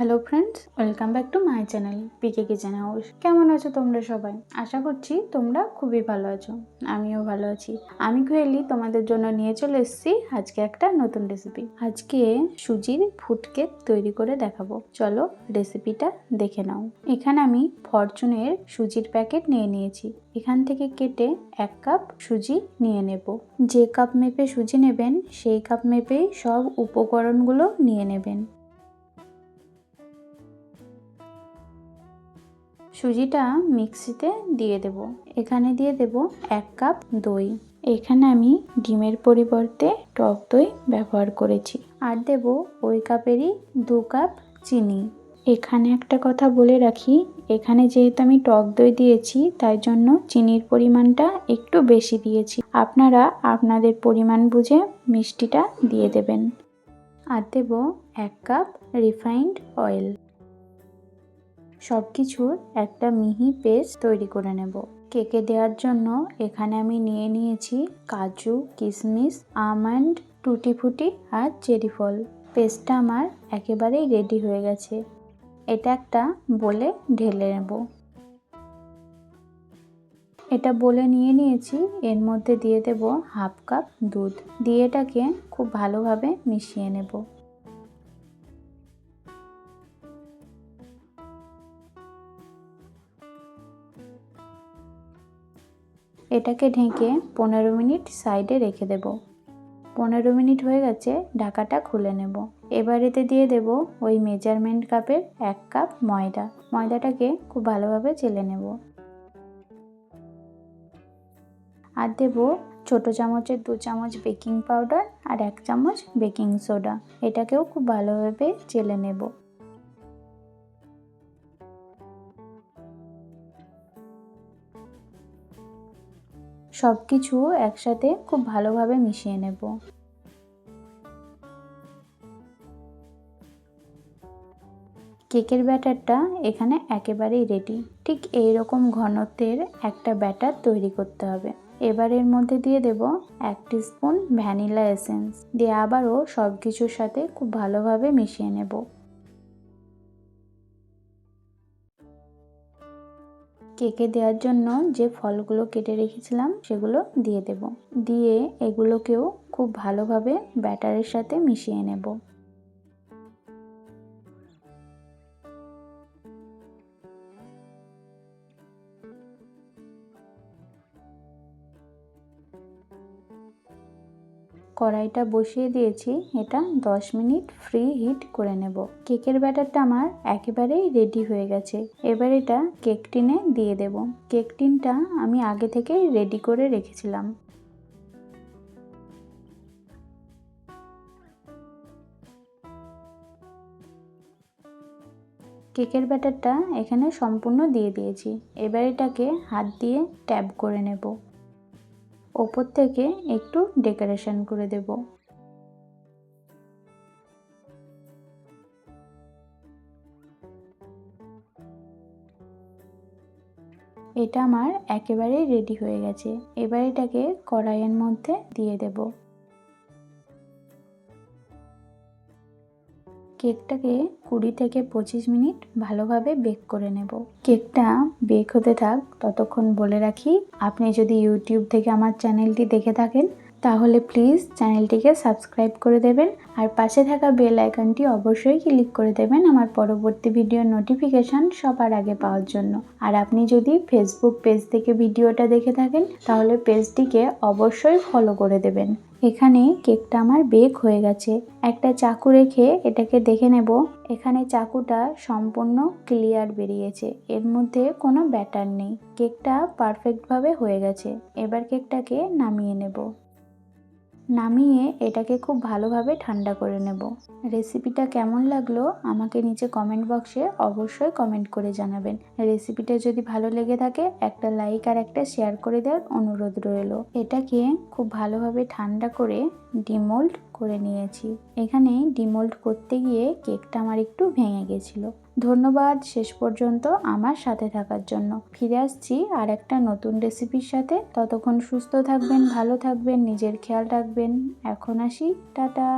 Hello friends welcome back to my channel PK kitchen house কেমন আছো তোমরা সবাই? আশা করছি তোমরা খুবই ভালো আছো। আমিও ভালো আছি। আমি কুয়েলি তোমাদের জন্য নিয়ে চলে এসেছি আজকে একটা নতুন রেসিপি আজকে সুজির ফুড কেক তৈরি করে দেখাবো। চলো রেসিপিটা দেখে নাও। এখানে আমি ফরচুনের সুজির প্যাকেট নিয়ে নিয়েছি। এখান থেকে কেটে এক কাপ সুজি নিয়ে নেব। যে কাপ মেপে সুজি নেবেন, সেই কাপ মেপেই সব উপকরণগুলো নিয়ে নেবেন। সুজিটা মিক্সিতে দিয়ে দেব। এখানে দিয়ে দেব এক কাপ দই। এখানে আমি ডিমের পরিবর্তে টক দই ব্যবহার করেছি। আর দেব ওই কাপেরই দু কাপ চিনি। এখানে একটা কথা বলে রাখি, এখানে যেহেতু আমি টক দই দিয়েছি, তাই জন্য চিনির পরিমাণটা একটু বেশি দিয়েছি। আপনারা আপনাদের পরিমাণ বুঝে মিষ্টিটা দিয়ে দেবেন। আর দেব এক কাপ রিফাইন্ড অয়েল সব কিছুর একটা মিহি পেস্ট তৈরি করে নেব। কেকে দেওয়ার জন্য এখানে আমি নিয়ে নিয়েছি কাজু কিশমিশ আমন্ড টুটি ফুটি আর চেরি ফল। পেস্টটা আমার একেবারেই রেডি হয়ে গেছে। এটা একটা বলে ঢেলে নেব। এটা বলে নিয়ে নিয়েছি, এর মধ্যে দিয়ে দেব হাফ কাপ দুধ। দিয়ে এটাকে খুব ভালোভাবে মিশিয়ে নেব। এটাকে ঢেকে পনেরো মিনিট সাইডে রেখে দেব। পনেরো মিনিট হয়ে গেছে, ঢাকাটা খুলে নেব। এবার এতে দিয়ে দেব ওই মেজারমেন্ট কাপের এক কাপ ময়দা। ময়দাটাকে খুব ভালোভাবে চেলে নেব। আর দেব ছোট চামচের দু চামচ বেকিং পাউডার আর এক চামচ বেকিং সোডা। এটাকেও খুব ভালোভাবে চেলে নেব। সব কিছু একসাথে খুব ভালোভাবে মিশিয়ে নেব। কেকের ব্যাটারটা এখানে একেবারেই রেডি ঠিক এই রকম ঘনত্বের একটা ব্যাটার তৈরি করতে হবে। এবার এর মধ্যে দিয়ে দেব এক স্পুন ভ্যানিলা এসেন্স দিয়ে আবারও সব কিছুর সাথে খুব ভালোভাবে মিশিয়ে নেব। কেকে দেওয়ার জন্য যে ফলগুলো কেটে রেখেছিলাম, সেগুলো দিয়ে দেব। দিয়ে এগুলোকেও খুব ভালোভাবে ব্যাটারের সাথে মিশিয়ে নেব। কড়াইটা বসিয়ে দিয়েছি, এটা 10 মিনিট ফ্রি হিট করে নেব। কেকের ব্যাটারটা আমার একেবারেই রেডি হয়ে গেছে। এবার এটা কেক টিনে দিয়ে দেব। কেক টিনটা আমি আগে থেকে রেডি করে রেখেছিলাম। কেকের ব্যাটারটা এখানে সম্পূর্ণ দিয়ে দিয়েছি। এবার এটাকে হাত দিয়ে ট্যাপ করে নেব। ওপর থেকে একটু ডেকোরেশন করে দেব। এটা আমার একেবারেই রেডি হয়ে গেছে। এবার এটাকে কড়াইয়ের মধ্যে দিয়ে দেব। কেকটাকে কুড়ি থেকে পঁচিশ মিনিট ভালোভাবে বেক করে নেব। কেকটা বেক হতে থাক, ততক্ষণ বলে রাখি, আপনি যদি ইউটিউব থেকে আমার চ্যানেলটি দেখে থাকেন, তাহলে প্লিজ চ্যানেলটিকে সাবস্ক্রাইব করে দেবেন আর পাশে থাকা বেল আইকনটি অবশ্যই ক্লিক করে দেবেন আমার পরবর্তী ভিডিওর নোটিফিকেশান সবার আগে পাওয়ার জন্য। আর আপনি যদি ফেসবুক পেজ থেকে ভিডিওটা দেখে থাকেন, তাহলে পেজটিকে অবশ্যই ফলো করে দেবেন। এখানে কেকটা আমার বেক হয়ে গেছে। একটা চাকু রেখে এটাকে দেখে নেব। এখানে চাকুটা সম্পূর্ণ ক্লিয়ার বেরিয়েছে। এর মধ্যে কোনো ব্যাটার নেই। কেকটা পারফেক্টভাবে হয়ে গেছে। এবার কেকটাকে নামিয়ে নেব। নামিয়ে এটাকে খুব ভালোভাবে ঠান্ডা করে নেব। রেসিপিটা কেমন লাগল আমাকে নিচে কমেন্ট বক্সে অবশ্যই কমেন্ট করে জানাবেন। রেসিপিটা যদি ভালো লেগে থাকে, একটা লাইক আর একটা শেয়ার করে দেওয়ার অনুরোধ রইল। এটাকে খুব ভালোভাবে ঠান্ডা করে ডিমোল্ড করে নিয়েছি। এখানে ডিমোল্ড করতে গিয়ে কেকটা আমার একটু ভেঙে গেছিল। ধন্যবাদ শেষ পর্যন্ত আমার সাথে থাকার জন্য। ফিরে আসছি আর একটা নতুন রেসিপির সাথে। ততক্ষণ সুস্থ থাকবেন, ভালো থাকবেন, নিজের খেয়াল রাখবেন। এখন আসি। টাটা।